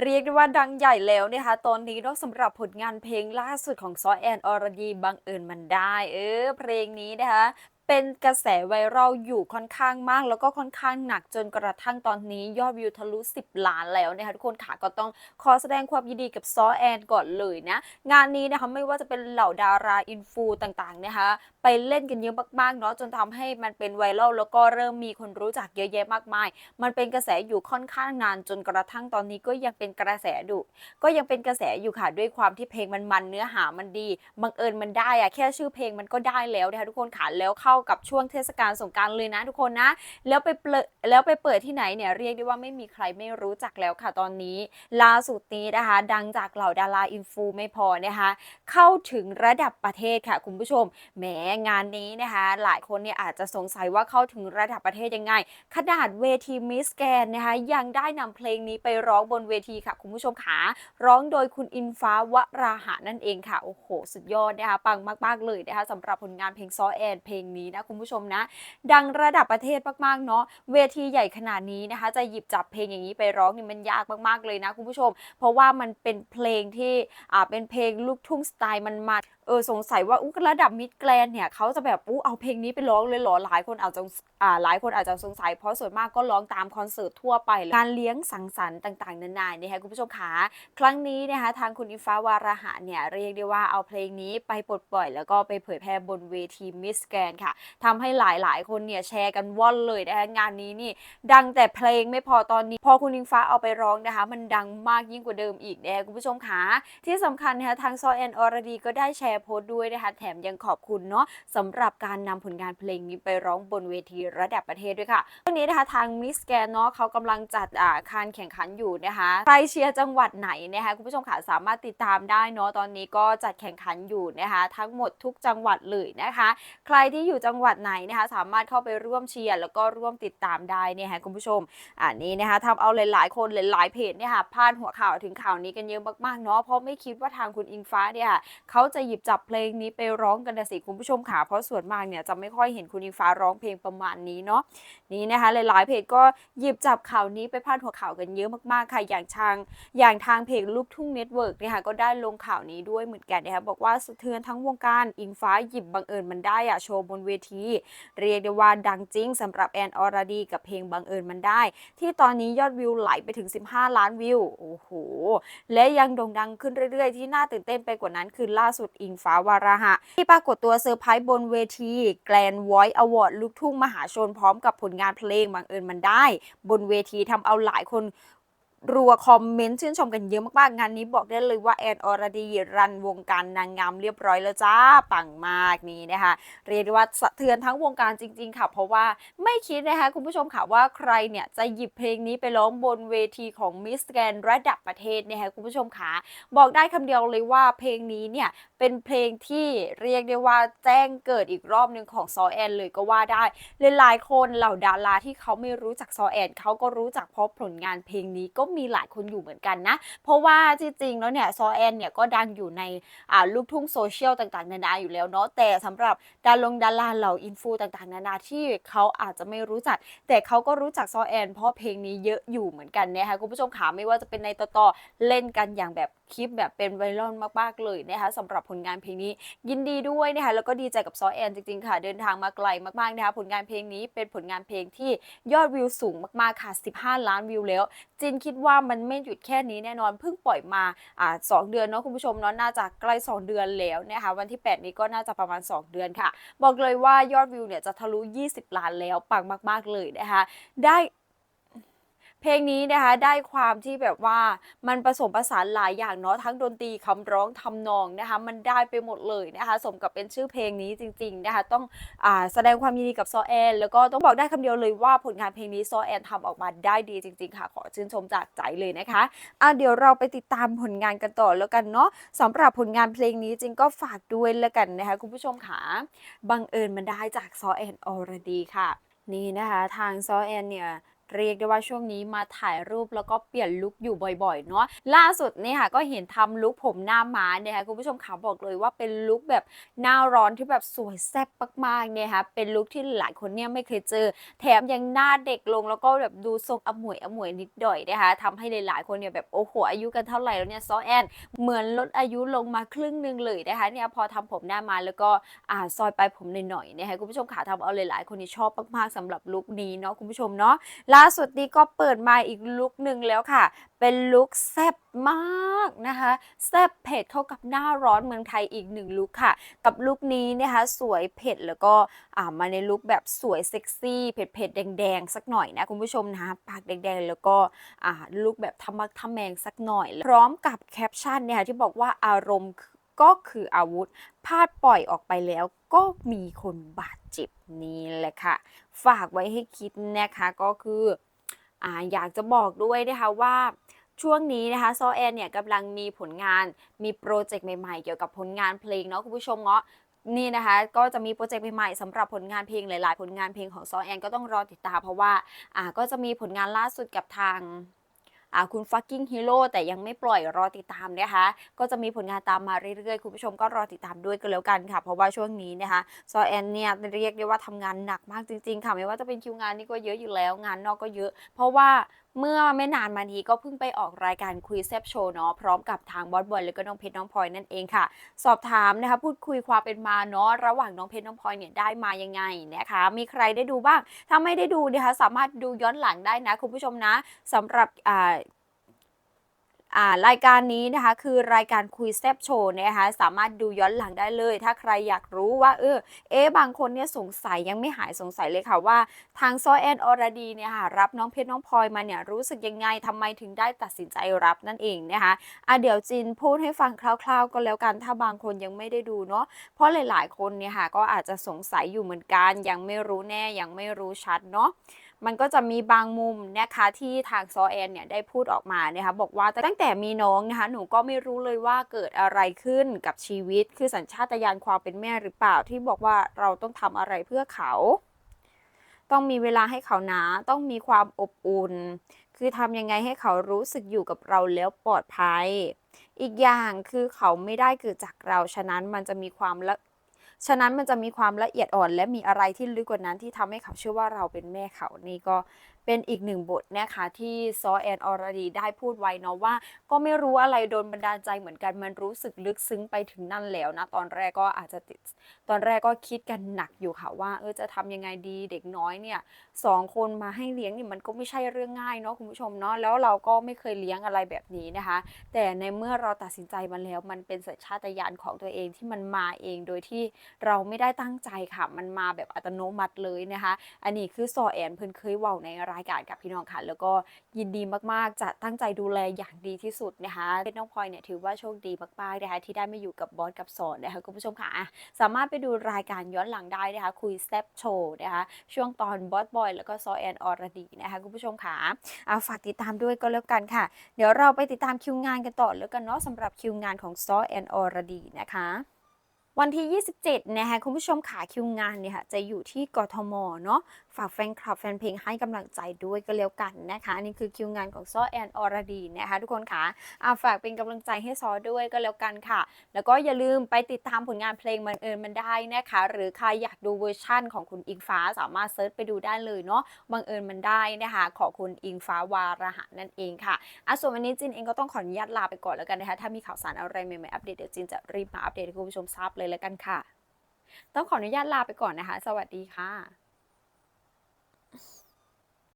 เรียกได้ว่าดังใหญ่แล้วนะคะ ตอนนี้เนาะสำหรับผลงานเพลงล่าสุดของซอแอนอรดีบังเอิญมันได้ เออ เพลงนี้นะคะ เป็นกระแสไวรัลอยู่ค่อนข้างมาก แล้วก็ค่อนข้างหนักจนกระทั่งตอนนี้ยอดวิวทะลุ 10 ล้านแล้วนะคะทุกคนค่ะก็ต้องขอแสดงความยินดีกับซอแอนก่อนเลยนะ งานนี้นะคะไม่ว่าจะเป็นเหล่าดาราอินฟูต่างๆนะคะไปเล่นกันเยอะมากๆเนาะจนทำให้มันเป็นไวรัลแล้วก็เริ่มมีคนรู้จักเยอะแยะมากมาย มันเป็นกระแสอยู่ค่อนข้างนานจนกระทั่งตอนนี้ก็ยังเป็นกระแสดุก็ยังเป็นกระแสอยู่ค่ะด้วยความที่เพลงมันมันเนื้อหามันดีบังเอิญมันได้อะแค่ชื่อเพลงมันก็ได้แล้วนะคะทุกคนค่ะแล้วเข้ากับช่วงเทศกาลสงการเลยนะทุกคนนะ แล้วไปเปิดแล้วไปเปิดที่ไหนเนี่ยเรียกได้ว่าไม่มีใครไม่รู้จักแล้วค่ะตอนนี้ล่าสุดนี้นะคะ ดังจากเหล่าดาราอินฟูไม่พอนะคะเข้าถึงระดับประเทศค่ะคุณผู้ชมแหมงานนี้นะคะ หลายคนเนี่ยอาจจะสงสัยว่าเข้าถึงระดับประเทศยังไง ขนาดเวทีมิสแกนนะคะยังได้นำเพลงนี้ไปร้องบนเวทีค่ะ คุณผู้ชมขาร้องโดยคุณอินฟ้าวราหะนั่นเองค่ะ โอ้โห สุดยอดนะคะปังมาก ๆ เลยนะคะสำหรับผลงานเพลงซอแอนเพลงนี้นะคุณผู้ชมนะ ดังระดับประเทศมากๆเนาะเวทีใหญ่ขนาดนี้นะคะ จะหยิบจับเพลงอย่างนี้ไปร้องนี่มันยากมากๆเลยนะคุณผู้ชม เพราะว่ามันเป็นเพลงที่อ่าเป็นเพลงลูกทุ่งสไตล์มันมาเออสงสัยว่าอู้ระดับมิดแกรนเนี่ยเขาจะแบบอู้เอาเพลงนี้ไปร้องเลยเหรอหลายคนอาจจะอ่าหลายคนอาจจะสงสัยเพราะส่วนมากก็ร้องตามคอนเสิร์ตทั่วไปงานเลี้ยงสังสรรค์ต่างๆ นานานะคะคุณผู้ชมขาครั้งนี้นะคะทางคุณอินฟ้าวาราหะเนี่ยเรียกได้ว่าเอาเพลงนี้ไปปลดปล่อย แล้วก็ไปเผยแพร่บนเวทีมิสแกนค่ะทำให้หลายๆ คนเนี่ยแชร์กันว่อนเลยนะคะงานนี้นี่ดังแต่เพลงไม่พอตอนนี้ พอคุณอิงฟ้าเอาไปร้องนะคะ มันดังมากยิ่งกว่าเดิมอีกนะคะคุณผู้ชมคะที่สำคัญนะคะทางซอแอนอรดีก็ได้แชร์โพสต์ด้วยนะคะ แถมยังขอบคุณเนาะสำหรับการนำผลงานเพลงนี้ไปร้องบนเวทีระดับประเทศด้วยค่ะวันนี้นะคะทางมิสแกนเนาะเขากำลังจัดอ่าการแข่งขันอยู่นะคะ ใครเชียร์จังหวัดไหนนะคะคุณผู้ชมค่ะสามารถติดตามได้เนาะตอนนี้ก็จัดแข่งขันอยู่นะคะ ทั้งหมดทุกจังหวัดเลยนะคะ ใครที่อยู่จังหวัดไหนนะคะ สามารถเข้าไปร่วมเชียร์แล้วก็ร่วมติดตามได้เนี่ยค่ะคุณผู้ชมอันนี้นะคะทำเอาหลาย ๆ คนหลายๆเพจเนี่ยค่ะพาดหัวข่าวถึงข่าวนี้กันเยอะมากๆเนาะเพราะไม่คิดว่าทางคุณอิงฟ้าเนี่ยเขาจะหยิบจับเพลงนี้ไปร้องกันนะสิคุณผู้ชมค่ะเพราะส่วนมากเนี่ยจะไม่ค่อยเห็นคุณอิงฟ้าร้องเพลงประมาณนี้เนาะนี่นะคะหลายๆเพจก็หยิบจับข่าวนี้ไปพาดหัวข่าวกันเยอะมากๆค่ะอย่างทางอย่างทางเพจลูกทุ่งเน็ตเวิร์กเนี่ยค่ะก็ได้ลงข่าวนี้ด้วยเหมือนกันนะคะบอกว่าสะเทือนทั้งวงการอิงฟ้าหยิบบังเอิญมันได้อะโชว์บนเวที เรียกได้ว่าดังจริงสำหรับแอนอรดีกับเพลงบังเอิญมันได้ ที่ตอนนี้ยอดวิวไหลไปถึง 15 ล้านวิวโอ้โหและยังโด่งดังขึ้นเรื่อยๆ ที่น่าตื่นเต้นไปกว่านั้นคือล่าสุดอิงฟ้าวาราหะ ที่ปรากฏตัวเซอร์ไพรส์บนเวทีแกลนวอยอวอร์ดลูกทุ่งมหาชนพร้อมกับผลงานเพลงบังเอิญมันได้ บนเวทีทำเอาหลายคน รัวคอมเมนต์ชื่นชมกันเยอะมากๆ งานนี้บอกได้เลยว่าแอนอรดีรันวงการนางงามเรียบร้อยแล้วจ้า ปังมากนี่นะคะ เรียกได้ว่าสะเทือนทั้งวงการจริง ๆ ค่ะ เพราะว่าไม่คิดนะคะ คุณผู้ชมค่ะว่าใครเนี่ย จะหยิบเพลงนี้ไปร้องบนเวทีของมิสแกนระดับประเทศนะคะคุณผู้ชมค่ะ บอกได้คำเดียวเลยว่าเพลงนี้เนี่ยเป็นเพลงที่เรียกได้ว่าแจ้งเกิดอีกรอบหนึ่งของซอแอนเลยก็ว่าได้หลายๆคนเหล่าดาราที่เขาไม่รู้จักซอแอนเขาก็รู้จักเพราะผลงานเพลงนี้ก็มีหลายคนอยู่เหมือนกันนะ เพราะว่าจริงๆแล้วเนี่ยซอแอนเนี่ยก็ดังอยู่ในอ่าลูกทุ่งโซเชียลต่างๆ นานาอยู่แล้วเนาะแต่สำหรับดารงดาราเหล่าอินฟูต่างๆ นานาที่เขาอาจจะไม่รู้จัก แต่เขาก็รู้จักซอแอนเพราะเพลงนี้เยอะอยู่เหมือนกันนะคะคุณผู้ชมขาไม่ว่าจะเป็นในต่อๆเล่นกันอย่างแบบคลิปแบบเป็นไวรัลมากๆเลยนะคะสำหรับผลงานเพลงนี้ยินดีด้วยนะคะแล้วก็ดีใจกับซอแอนจริงๆค่ะ เดินทางมาไกลมากๆนะคะผลงานเพลงนี้เป็นผลงานเพลงที่ยอดวิวสูงมากๆค่ะ 15 ล้านวิวแล้วจินคิดว่ามันไม่หยุดแค่นี้แน่นอนเพิ่งปล่อยมาอ่าสองเดือนเนาะคุณผู้ชมเนาะน่าจะใกล้ 2 เดือนแล้วนะคะวันที่ 8 นี้ก็น่าจะประมาณ 2 เดือนค่ะ บอกเลยว่ายอดวิวเนี่ยจะทะลุ 20 ล้านแล้วปังมาก ๆ เลยนะคะได้ เพลงนี้นะคะได้ความที่แบบว่ามันผสมผสานหลายอย่างเนาะทั้งดนตรีคำร้องทำนองนะคะมันได้ไปหมดเลยนะคะสมกับเป็นชื่อเพลงนี้จริงๆนะคะต้องอาแสดงความยินดีกับซอแอนแล้วก็ต้องบอกได้คำเดียวเลยว่าผลงานเพลงนี้ซอแอนทำออกมาได้ดีจริง ๆ ค่ะ ขอชื่นชมจากใจเลยนะคะอะเดี๋ยวเราไปติดตามผลงานกันต่อแล้วกันเนาะสำหรับผลงานเพลงนี้จริงก็ฝากด้วยแล้วกันนะคะคุณผู้ชมค่ะบังเอิญมันได้จากซอแอนออรดีค่ะ นี่นะคะทางซอแอนเนี่ย เรียกได้ว่าช่วงนี้มาถ่ายรูปแล้วก็เปลี่ยนลุคอยู่บ่อยๆเนาะล่าสุดเนี่ยค่ะก็เห็นทำลุคผมหน้าม้าเนี่ยค่ะคุณผู้ชมขาบอกเลยว่าเป็นลุคแบบหน้าร้อนที่แบบสวยแซ่บมากๆเนี่ยค่ะเป็นลุคที่หลายคนเนี่ยไม่เคยเจอ แถมยังหน้าเด็กลงแล้วก็แบบดูทรงอมวยอมวยนิดหน่อยนะคะทำให้หลายๆคนเนี่ยแบบโอ้โหอายุกันเท่าไหร่แล้วเนี่ยซอแอนเหมือนลดอายุลงมาครึ่งหนึงเลยนะคะเนี่ยพอทำผมหน้ามาแล้วก็อ่าซอยไปผมหน่อยๆนะคะคุณผู้ชมขาทำเอาหลายๆ คนนี่ชอบมากๆสำหรับลุคนี้เนาะคุณผู้ชมเนาะล่าสุดนี้ก็เปิดมาอีกลุคหนึ่งแล้วค่ะ เป็นลุคแซ่บมากนะคะแซ่บเผ็ดเข้ากับหน้าร้อนเมืองไทยอีกหนึ่งลุคค่ะ กับลุคนี้นะคะสวยเผ็ดแล้วก็อ่ามาในลุคแบบสวยเซ็กซี่เผ็ดเผ็ดๆแดงๆสักหน่อยนะคุณผู้ชมนะปากแดงๆ แล้วก็อ่าลุคแบบทำมักทำแมงสักหน่อย พร้อมกับแคปชั่นเนี่ยค่ะที่บอกว่าอารมณ์ ก็คืออาวุธพาดปล่อยออกไปแล้วก็มีคนบาดเจ็บนี่แหละค่ะ ฝากไว้ให้คิดนะคะก็คือออยากจะบอกด้วยนะคะว่าช่วงนี้นะคะซอแอนเนี่ยกำลังมีผลงานมีโปรเจกต์ใหม่ๆ เกี่ยวกับผลงานเพลงเนาะคุณผู้ชมเนาะนี่นะคะก็จะมีโปรเจกต์ใหม่ๆสำหรับผลงานเพลงหลายๆ ผลงานเพลงของซอแอนก็ต้องรอติดตามเพราะว่าอ่าก็จะมีผลงานล่าสุดกับทาง คุณฟักกิ้งฮีโร่แต่ยังไม่ปล่อยรอติดตามนะคะ ก็จะมีผลงานตามมาเรื่อยๆ คุณผู้ชมก็รอติดตามด้วยกันแล้วกันค่ะ เพราะว่าช่วงนี้นะคะซอแอนเนี่ยเรียกได้ว่าทำงานหนักมากจริงๆค่ะไม่ว่าจะเป็นคิวงานนี่ก็เยอะอยู่แล้วงานนอกก็เยอะ เพราะว่าเมื่อไม่นานมานี้ก็เพิ่งไปออกรายการคุยแซบโชว์เนาะพร้อมกับทางบอสบอยแล้วก็น้องเพชรน้องพลอยนั่นเองค่ะ สอบถามนะคะพูดคุยความเป็นมาเนาะระหว่างน้องเพชรน้องพลอยเนี่ยได้มายังไงนะคะ มีใครได้ดูบ้าง ถ้าไม่ได้ดูนะคะสามารถดูย้อนหลังได้นะคุณผู้ชมนะสำหรับอ่า รายการนี้นะคะคือรายการคุยแซบโชว์นะคะสามารถดูย้อนหลังได้เลย ถ้าใครอยากรู้ว่าเออเอ๊บางคนเนี่ยสงสัยยังไม่หายสงสัยเลยค่ะว่า ทางซอแอนอรดีเนี่ยค่ะรับน้องเพชรน้องพลอยมาเนี่ยรู้สึกยังไงทำไมถึงได้ตัดสินใจรับนั่นเองนะคะอะเดี๋ยวจินพูดให้ฟังคร่าวๆ ก็แล้วกันถ้าบางคนยังไม่ได้ดูเนาะเพราะหลายๆคนเนี่ยค่ะก็อาจจะสงสัยอยู่เหมือนกันยังไม่รู้แน่ยังไม่รู้ชัดเนาะ มันก็จะมีบางมุมนะคะที่ทางซอแอนเนี่ยได้พูดออกมานะคะบอกว่าตั้งแต่มีน้องนะคะหนูก็ไม่รู้เลยว่าเกิดอะไรขึ้นกับชีวิต คือสัญชาตญาณความเป็นแม่หรือเปล่าที่บอกว่าเราต้องทำอะไรเพื่อเขา ต้องมีเวลาให้เขานะ ต้องมีความอบอุ่น คือทำยังไงให้เขารู้สึกอยู่กับเราแล้วปลอดภัย อีกอย่างคือเขาไม่ได้เกิดจากเราฉะนั้นมันจะมีความละ ฉะนั้นมันจะมีความละเอียดอ่อน และมีอะไรที่ลึกกว่านั้นที่ทำให้เขาเชื่อว่าเราเป็นแม่เขานี่ก็ เป็นอีกหนึ่งบทนะคะที่ซอแอนอรดีได้พูดไว้เนาะว่า ก็ไม่รู้อะไรโดนบันดาลใจเหมือนกันมันรู้สึกลึกซึ้งไปถึงนั่นแล้วนะตอนแรกก็อาจจะติด ตอนแรกก็คิดกันหนักอยู่ค่ะว่าเออจะทำยังไงดีเด็กน้อยเนี่ยสองคนมาให้เลี้ยงเนี่ยมันก็ไม่ใช่เรื่องง่ายเนาะคุณผู้ชมเนาะแล้วเราก็ไม่เคยเลี้ยงอะไรแบบนี้นะคะ แต่ในเมื่อเราตัดสินใจมาแล้ว มันเป็นสัญชาตญาณของตัวเองที่มันมาเองโดยที่เราไม่ได้ตั้งใจค่ะ มันมาแบบอัตโนมัติเลยนะคะ อันนี้คือซอแอนเพิ่นเคยว้าในรายการกับพี่น้องค่ะ แล้วก็ยินดีมากๆ จะตั้งใจดูแลอย่างดีที่สุดนะคะเป็นน้องพลอยเนี่ยถือว่าโชคดีมากๆนะคะที่ได้มาอยู่กับบอสกับสอนนะคะคุณผู้ชมค่ะสามารถไปดูรายการย้อนหลังได้นะคะคุยแซบโชว์นะคะช่วงตอนบอสบอยแล้วก็ซอแอนออรดีนะคะคุณผู้ชมค่ะเอะฝากติดตามด้วยก็แล้วกันค่ะ เดี๋ยวเราไปติดตามคิวงานกันต่อแล้วกันเนาะสำหรับคิวงานของซอแอนอรดีนะคะ วันที่ 27 นะคะคุณผู้ชมขาคิวงานเนี่ยค่ะจะอยู่ที่กทมเนาะฝากแฟนคลับแฟนเพลงให้กำลังใจด้วยก็แล้วกันนะคะอันนี่คือคิวงานของซอแอนอรดีนะคะทุกคนค่ะอะฝากเป็นกำลังใจให้ซอด้วยก็แล้วกันค่ะ แล้วก็อย่าลืมไปติดตามผลงานเพลงมันเอิญมันได้นะคะ หรือใครอยากดูเวอร์ชั่นของคุณอิงฟ้าสามารถเซิร์ชไปดูได้เลยเนาะบังเอิญมันได้นะคะขอคุณอิงฟ้าวาระหะนั่นเองค่ะอะส่วนวันนี้จินเองก็ต้องขออนุญาตลาไปก่อนแล้วกันนะคะถ้ามีข่าวสารอะไรใหม่ๆอัปเดตเดี๋ยวจินจะรีบมาอัปเดตให้คุณผู้ชมทราบเลยแล้วกันค่ะ ต้องขออนุญาตลาไปก่อนนะคะ สวัสดีค่ะ